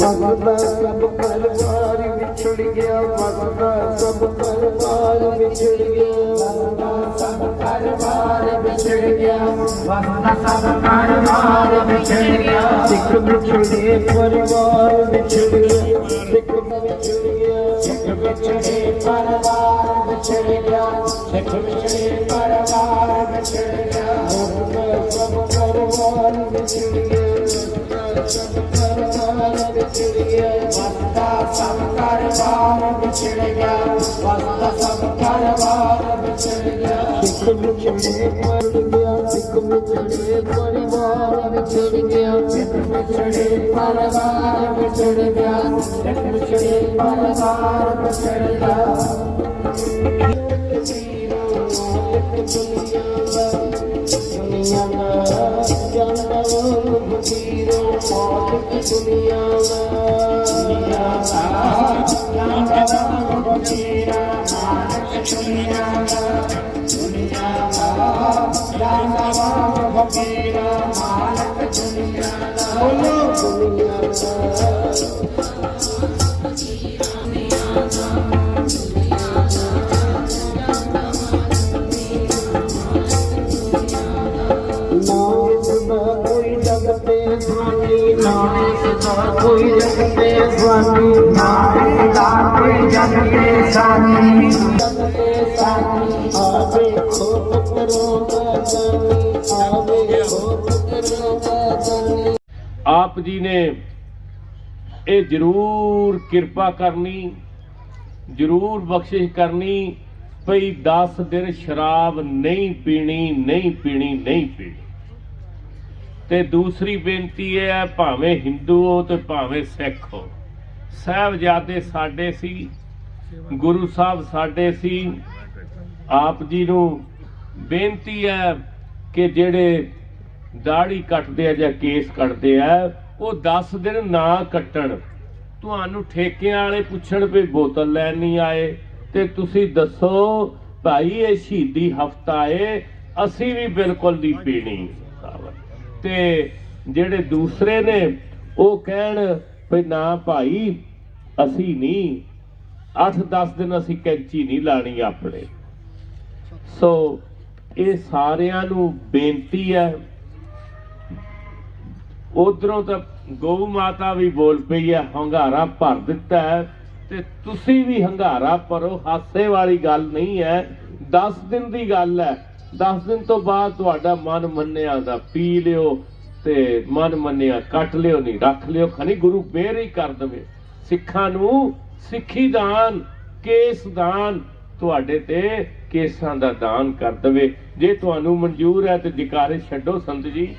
ਵਗਦਾ ਸਭ ਪਰਿਵਾਰ ਵਿਛੜ ਗਿਆ ਵਗਦਾ ਸਭ ਪਰਿਵਾਰ ਵਿਛੜ ਗਿਆ ਵਗਦਾ ਸਭ ਪਰਿਵਾਰ ਵਿਛੜ ਗਿਆ ਵਗਦਾ ਸਭ ਪਰਿਵਾਰ ਵਿਛੜ ਗਿਆ ਸਿੱਖ ਵਿਛੜੇ ਪਰਿਵਾਰ ਵਿਛੜ ਗਿਆ ਸਿੱਖ ਵਿਛੜ ਗਿਆ ਸਿੱਖ ਵਿਛੜੇ ਪਰਿਵਾਰ ਵਿਛੜ ਗਿਆ ਸਿੱਖ ਵਿਛੜੇ ਪਰਿਵਾਰ ਵਿਛੜ ਗਿਆ ਵਗਦਾ ਸਭ ਪਰਿਵਾਰ ਵਿਛੜ ਗਿਆ ਵਗਦਾ ਸਭ ਪਰਿਵਾਰ ਵਿਛੜ ਗਿਆ ਵਸਦਾ ਸਭ ਪਰਿਵਾਰ ਵਿਛੜ ਗਿਆ ਵਸਦਾ ਸਭ ਪਰਿਵਾਰ ਵਿਛੜ ਗਿਆ ਸਿੱਖ ਵਿਛੜੇ ਪੜ ਗਿਆ ਸਿੱਖ ਵਿਛੜੇ ਪਰਿਵਾਰ ਵਿਛੜ ਗਿਆ ਸਿੱਖ ਵਿਛੜੇ ਪਰਿਵਾਰ ਵਿਛੜ ਗਿਆ ਦੁਨੀਆ ਦਾ ਜਨਮ ਫਕੀਰੋ ਮਾਲਕ ਦੁਨੀਆ ਦਾ ਦੁਨੀਆ ਦਾ ਜਨਮ ਫਕੀਰਾ ਮਾਲਕ ਦੁਨੀਆ ਦਾ ਦੁਨੀਆ ਦਾ ਜਨਮ ਫਕੀਰਾ ਮਾਲਕ ਦੁਨੀਆ ਦਾ आप जी ने ਇਹ ਜ਼ਰੂਰ ਕਿਰਪਾ ਕਰਨੀ, ਜ਼ਰੂਰ ਬਖਸ਼ਿਸ਼ ਕਰਨੀ ਭਈ 10 ਦਿਨ ਸ਼ਰਾਬ ਨਹੀਂ ਪੀਣੀ ਨਹੀਂ ਪੀਣੀ ਨਹੀਂ ਪੀਣੀ। ਤੇ ਦੂਸਰੀ ਬੇਨਤੀ ਇਹ ਹੈ, ਭਾਵੇਂ ਹਿੰਦੂ ਹੋ ਤੇ ਭਾਵੇਂ ਸਿੱਖ ਹੋ, ਸਾਹਿਬਜ਼ਾਦੇ ਸਾਡੇ ਸੀ, ਗੁਰੂ ਸਾਹਿਬ ਸਾਡੇ ਸੀ, ਆਪ ਜੀ ਨੂੰ ਬੇਨਤੀ ਹੈ ਕਿ ਜਿਹੜੇ ਦਾੜੀ ਕੱਟਦੇ ਆ ਜਾਂ ਕੇਸ ਕੱਟਦੇ ਆ ਉਹ 10 ਦਿਨ ਨਾ ਕੱਟਣ। ਤੁਹਾਨੂੰ ਠੇਕਿਆਂ ਵਾਲੇ ਪੁੱਛਣ ਵੀ ਬੋਤਲ ਲੈਣ ਨਹੀਂ ਆਏ ਤੇ ਤੁਸੀਂ ਦੱਸੋ ਭਾਈ ਇਹ ਸ਼ਹੀਦੀ ਹਫਤਾ ਏ, ਅਸੀਂ ਵੀ ਬਿਲਕੁਲ ਨਹੀਂ ਪੀਣੀ। ਤੇ ਜਿਹੜੇ ਦੂਸਰੇ ਨੇ, ਉਹ ਕਹਿਣ ਵੀ ਨਾ ਭਾਈ, ਅਸੀਂ ਨਹੀਂ। 8-10 ਦਿਨ ਅਸੀਂ ਕੈਂਚੀ ਨਹੀਂ ਲਾਣੀ ਆਪਣੇ। ਸੋ ਇਹ ਸਾਰਿਆਂ ਨੂੰ ਬੇਨਤੀ ਹੈ ਉਧਰੋਂ ਤਾਂ ਗਊ ਮਾਤਾ ਵੀ ਬੋਲ ਪਈ ਹੈ ਹੰਗਾਰਾ ਭਰ ਦਿੱਤਾ ਹੈ। ਤੇ ਤੁਸੀਂ ਵੀ ਹੰਗਾਰਾ ਭਰੋ, ਹਾਸੇ ਵਾਲੀ ਗੱਲ ਨਹੀਂ ਹੈ। 10 ਦਿਨ ਦੀ ਗੱਲ ਹੈ। 10 ਦਿਨ ਤੋਂ ਬਾਅਦ ਤੁਹਾਡਾ ਮਨ ਮੰਨਿਆ ਦਾ ਪੀ ਲਿਓ ਤੇ ਮਨ ਮੰਨਿਆ ਕੱਟ ਲਿਓ, ਨਹੀਂ ਰੱਖ ਲਿਓ। ਖਣੀ ਗੁਰੂ ਬੇਰ ਹੀ ਕਰ ਦਵੇ। ਸਿੱਖਾਂ ਨੂੰ ਸਿੱਖੀ ਦਾਨ, ਕੇਸ ਦਾਨ ਤੁਹਾਡੇ ਤੇ ਕੇਸਾਂ ਦਾ ਦਾਨ ਕਰ ਦਵੇ। ਜੇ ਤੁਹਾਨੂੰ ਮਨਜ਼ੂਰ ਹੈ ਤੇ ਜਕਾਰੇ ਛੱਡੋ ਸੰਤ ਜੀ।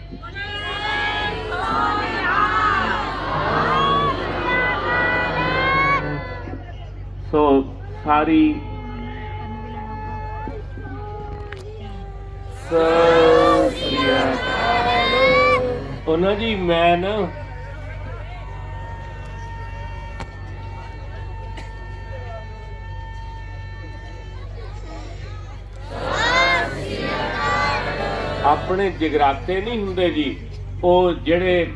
ਸੋ ਸਾਰੀ ਉਹਨਾਂ ਜੀ ਮੈਂ ਨਾ ਆਪਣੇ ਜਗਰਾਤੇ ਨਹੀਂ ਹੁੰਦੇ ਜੀ ਉਹ ਜਿਹੜੇ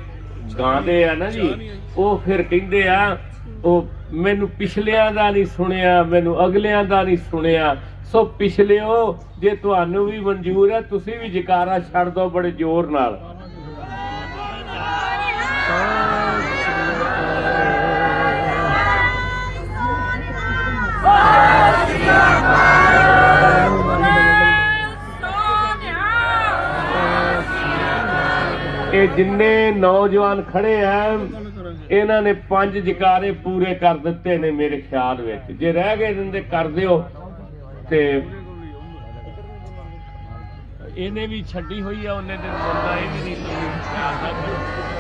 ਗਾਉਂਦੇ ਆ ਨਾ ਜੀ, ਉਹ ਫਿਰ ਕਹਿੰਦੇ ਆ, ਉਹ ਮੈਨੂੰ ਪਿਛਲਿਆਂ ਦਾ ਨਹੀਂ ਸੁਣਿਆ, ਮੈਨੂੰ ਅਗਲਿਆਂ ਦਾ ਨਹੀਂ ਸੁਣਿਆ। ਸੋ ਪਿਛਲਿਓ, ਜੇ ਤੁਹਾਨੂੰ ਵੀ ਮਨਜ਼ੂਰ ਹੈ, ਤੁਸੀਂ ਵੀ ਜਕਾਰਾ ਛੱਡ ਦਿਓ ਬੜੇ ਜ਼ੋਰ ਨਾਲ। ਇਹ ਜਿੰਨੇ ਨੌਜਵਾਨ ਖੜੇ ਆ, ਇਹਨਾਂ ਨੇ ਪੰਜ ਜਕਾਰੇ ਪੂਰੇ ਕਰ ਦਿੱਤੇ ਨੇ ਮੇਰੇ ਖਿਆਲ ਵਿੱਚ। ਜੇ ਰਹਿ ਗਏ ਦਿੰਦੇ, ਕਰ ਦਿਓ। ਤੇ ਇਹਨੇ ਵੀ ਛੱਡੀ ਹੋਈ ਆ, ਉਹਨੇ ਦਿਨ ਬੰਦਾ ਇਹ ਵੀ ਨਹੀਂ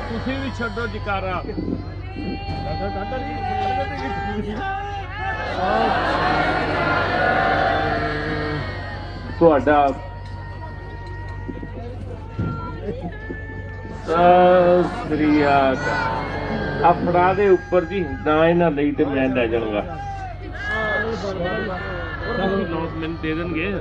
ਤੁਸੀਂ ਵੀ ਛੱਡੋ ਜਕਾਰਾ। ਤੁਹਾਡਾ ਸ੍ਰੀ ਅਕਾਲ ਆਪਣਾ ਦੇ ਉੱਪਰ ਜੀ ਨਾ ਇਹਨਾਂ ਲਈ ਤੇ ਮੈਂ ਲੈ ਜਾਵਾਂਗਾ ਮੈਨੂੰ ਦੇ ਦੇਣਗੇ।